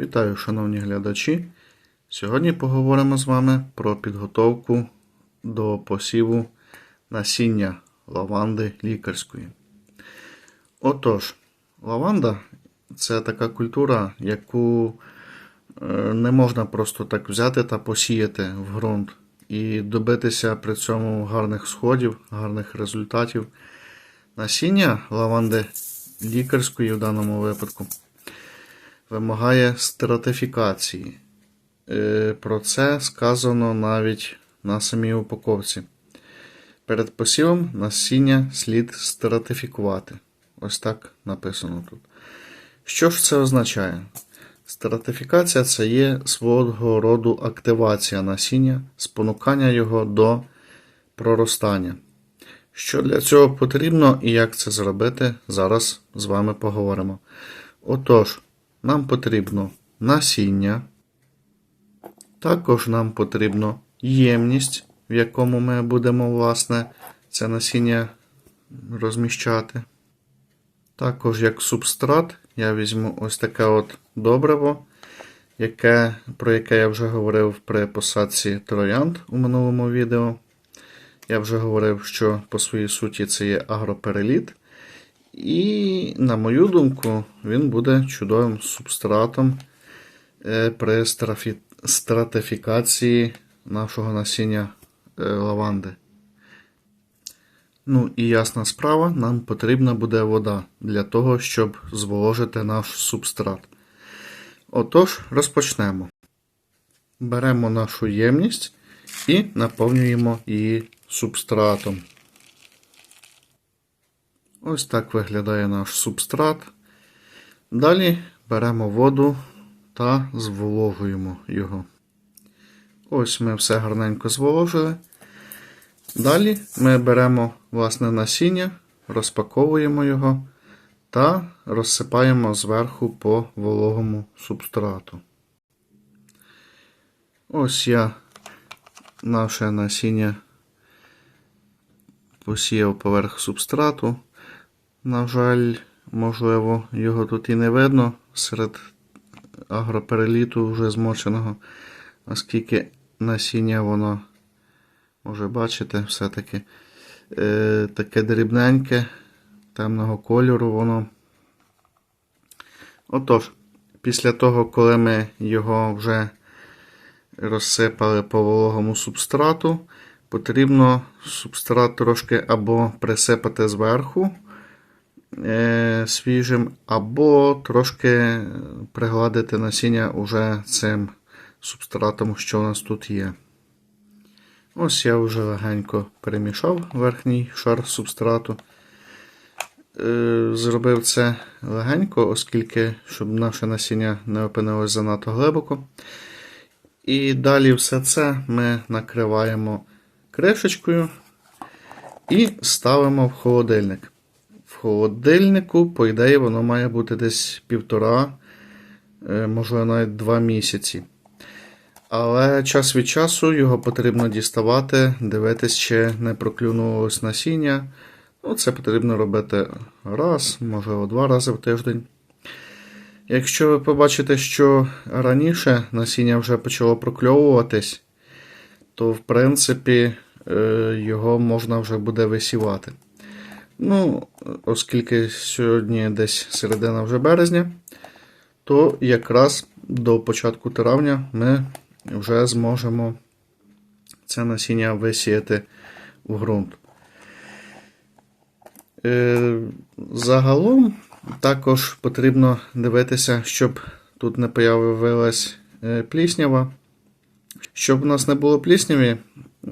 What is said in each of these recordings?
Вітаю, шановні глядачі. Сьогодні поговоримо з вами про підготовку до посіву насіння лаванди лікарської. Отож, лаванда це така культура, яку е, не можна просто так взяти та посіяти в ґрунт і добитися при цьому гарних сходів, гарних результатів. Насіння лаванди лікарської в даному випадку вимагає стратифікації. Е, Про це сказано навіть на самій упаковці. Перед посівом насіння слід стратифікувати. Ось так написано тут. Що ж це означає? Стратифікація це є свого роду активація насіння, спонукання його до проростання. Що для цього потрібно і як це зробити, зараз з вами поговоримо. Отож, нам потрібно насіння, також нам потрібно ємність, в якому ми будемо, власне, це насіння розміщати. Також як субстрат я візьму ось таке от добриво, яке, про яке я вже говорив при посадці троянд у минулому відео. Я вже говорив, що по своїй суті це є агропереліт. І, на мою думку, він буде чудовим субстратом е, при стратифікації нашого насіння е, лаванди. Ну і ясна справа, нам потрібна буде вода для того, щоб зволожити наш субстрат. Отож, розпочнемо. Беремо нашу ємність і наповнюємо її субстратом. Ось так виглядає наш субстрат. Далі беремо воду та зволожуємо його. Ось ми все гарненько зволожили. Далі ми беремо власне насіння, розпаковуємо його та розсипаємо зверху по вологому субстрату. Ось я наше насіння посіяв поверх субстрату. На жаль, можливо, його тут і не видно серед агропереліту вже змоченого, оскільки насіння воно, може бачите, все-таки е, таке дрібненьке, темного кольору воно. Отож, після того, коли ми його вже розсипали по вологому субстрату, потрібно субстрат трошки або присипати зверху свіжим, або трошки пригладити насіння уже цим субстратом, що у нас тут є. Ось я вже легенько перемішав верхній шар субстрату. Е, Зробив це легенько, оскільки щоб наше насіння не опинилось занадто глибоко. І далі все це ми накриваємо кришечкою і ставимо в холодильник. Холодильнику, по ідеї, воно має бути десь півтора, е, можливо, навіть два місяці. Але час від часу його потрібно діставати, дивитись, чи не проклюнулось насіння. Ну, Це потрібно робити раз, можливо, два рази в тиждень. Якщо ви побачите, що раніше насіння вже почало прокльовуватись, то в принципі е, його можна вже буде висівати. Ну, оскільки сьогодні десь середина вже березня, то якраз до початку травня ми вже зможемо це насіння висіяти в ґрунт. Е, Загалом також потрібно дивитися, щоб тут не появилась е, пліснява. Щоб у нас не було плісняві,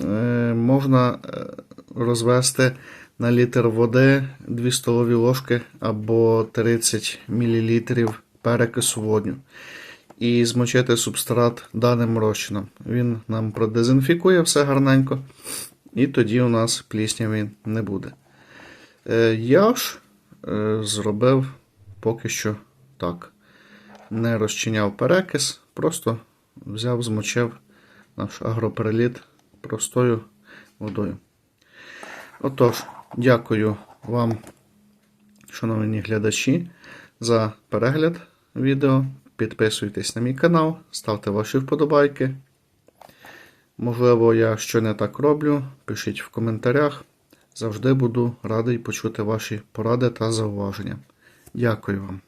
е, можна розвести на літр води 2 столові ложки або 30 мл перекису водню. І змочити субстрат даним розчином. Він нам продезінфікує все гарненько, і тоді у нас плісняві не буде. Е, Я ж е, зробив поки що так. Не розчиняв перекис, просто взяв, змочив наш агропереліт простою водою. Отож, дякую вам, шановні глядачі, за перегляд відео. підписуйтесь на мій канал, ставте ваші вподобайки. Можливо, я що не так роблю, пишіть в коментарях. Завжди буду радий почути ваші поради та зауваження. Дякую вам.